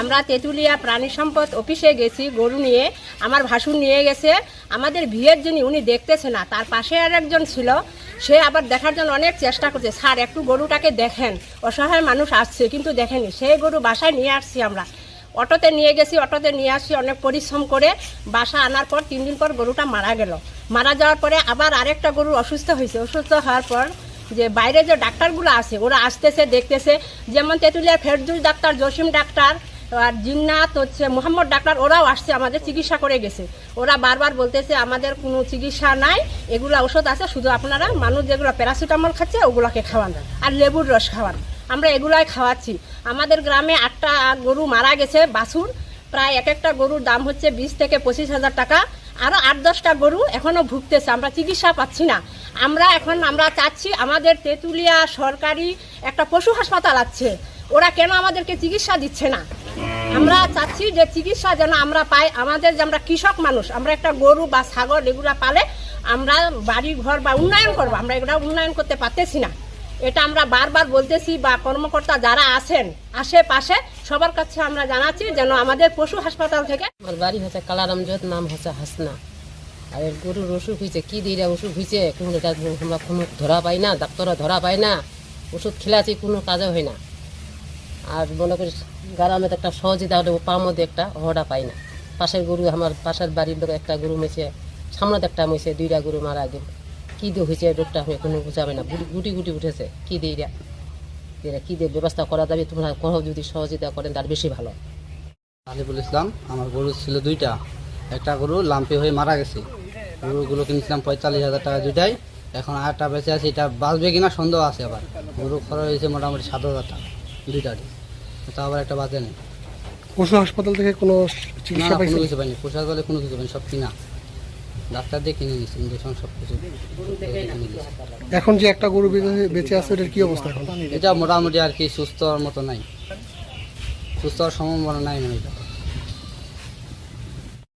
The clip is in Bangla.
আমরা তেঁতুলিয়া প্রাণী সম্পদ অফিসে গেছি, গরু নিয়ে, আমার ভাসুর নিয়ে গেছে। আমাদের বিয়ের জন্য উনি দেখতেছে না, তার পাশে আর একজন ছিল, সে আবার দেখার জন্য অনেক চেষ্টা করছে, স্যার, একটু গরুটাকে দেখেন, অসহায় মানুষ আসছে, কিন্তু দেখেনি, সেই গরু বাসায় নিয়ে আসছি আমরা। অটোতে নিয়ে গেছি, অটোতে নিয়ে আসি, অনেক পরিশ্রম করে বাসা আনার পর তিন দিন পর গরুটা মারা গেল। মারা যাওয়ার পরে আবার আরেকটা গরু অসুস্থ হয়েছে, অসুস্থ হওয়ার পর যে বাইরে যে ডাক্তারগুলো আছে, ওরা আসতেছে, দেখতেছে। যেমন তেঁতুলিয়ার ফেরদুল ডাক্তার, জসিম ডাক্তার, আর জিন্নাত হচ্ছে মোহাম্মদ ডাক্তার, ওরাও আসছে আমাদের চিকিৎসা করে গেছে। ওরা বারবার বলতেছে, আমাদের কোনো চিকিৎসা নাই, এগুলো ওষুধ আছে, শুধু আপনারা মানুষ যেগুলো প্যারাসিটামল খাচ্ছে, ওগুলোকে খাওয়ান আর লেবুর রস খাওয়ান। আমরা এগুলাই খাওয়াচ্ছি। আমাদের গ্রামে আটটা গরু মারা গেছে, বাছুর। প্রায় এক একটা গরুর দাম হচ্ছে বিশ থেকে পঁচিশ হাজার টাকা। আরও আট দশটা গরু এখনও ভুগতেছে, আমরা চিকিৎসা পাচ্ছি না। আমরা এখন, আমরা চাচ্ছি আমাদের তেঁতুলিয়া সরকারি একটা পশু হাসপাতাল আছে। ওরা কেন আমাদেরকে চিকিৎসা দিচ্ছে না? আমরা চাচ্ছি যে চিকিৎসা যেন আমরা পাই, আমাদের যে আমরা কৃষক মানুষ, আমরা একটা গরু বা ছাগল এগুলা পালে আমরা বাড়ি ঘর বা উন্নয়ন করব। আমরা এগুলা উন্নয়ন করতে পারতেছি না। এটা আমরা বারবার বলতেছি বা কর্মকর্তা যারা আছেন, আশেপাশে, সবার কাছে আমরা জানাচ্ছি যেন আমাদের পশু হাসপাতাল থেকে আমার বাড়ি হচ্ছে কালারামজত, নাম হচ্ছে হাসনা। আর গরুর অসুখ হয়েছে, কী দিয়ে অসুখ হয়েছে? কোনো এটা আমরা কোনো ধরা পাই না, ডাক্তাররা ধরা পাই না। ওষুধ খেলাছি কোনো কাজে হয় না। আর মনে করি গ্রামে একটা সহযোগিতা হলে পার মধ্যে একটা হওয়াটা পাই না। পাশের গরু, আমার পাশের বাড়ির লোক একটা গরু মেছে, সামনে একটা মেছে, দুইটা গরু মারা গেল। কী দিয়ে হয়েছে রোগটা আমি কোনো বুঝাবে না। গুটি গুটি গুটি উঠেছে কী দিয়ে এরা এরা কী দিয়ে ব্যবস্থা করা যাবে? তোমরা কোনো যদি সহযোগিতা করেন তার বেশি ভালো। আলিফুল ইসলাম আমার গরু ছিল দুইটা। একটা গরু লাম্পি হয়ে মারা গেছে। গরুগুলো কিনেছিলাম পঁয়তাল্লিশ হাজার টাকা দুইটাই এখন আরেকটা বেঁচে আছে এটা বাঁচবে কিনা সন্দেহ আছে আবার। গরু খরচ হয়েছে মোটামুটি সাত হাজার টাকা দুইটারই তা আবার একটা বাজে নেই। পশু হাসপাতাল থেকে কোনো চিকিৎসা না, কোনো কিছু পাইনি। পোশাক বলে কোনো কিছু পাইনি সব কিনা। ডাক্তার দিয়ে কিনে নিয়েছি ইঞ্জেকশন সব কিছু এখন যে একটা গরু বেঁচে- বেঁচে আছে এটার কি অবস্থা এখন? এটা মোটামুটি আর কি সুস্থ হওয়ার মতো নাই। সুস্থ হওয়ার সম্ভাবনা নাই মানে এটা।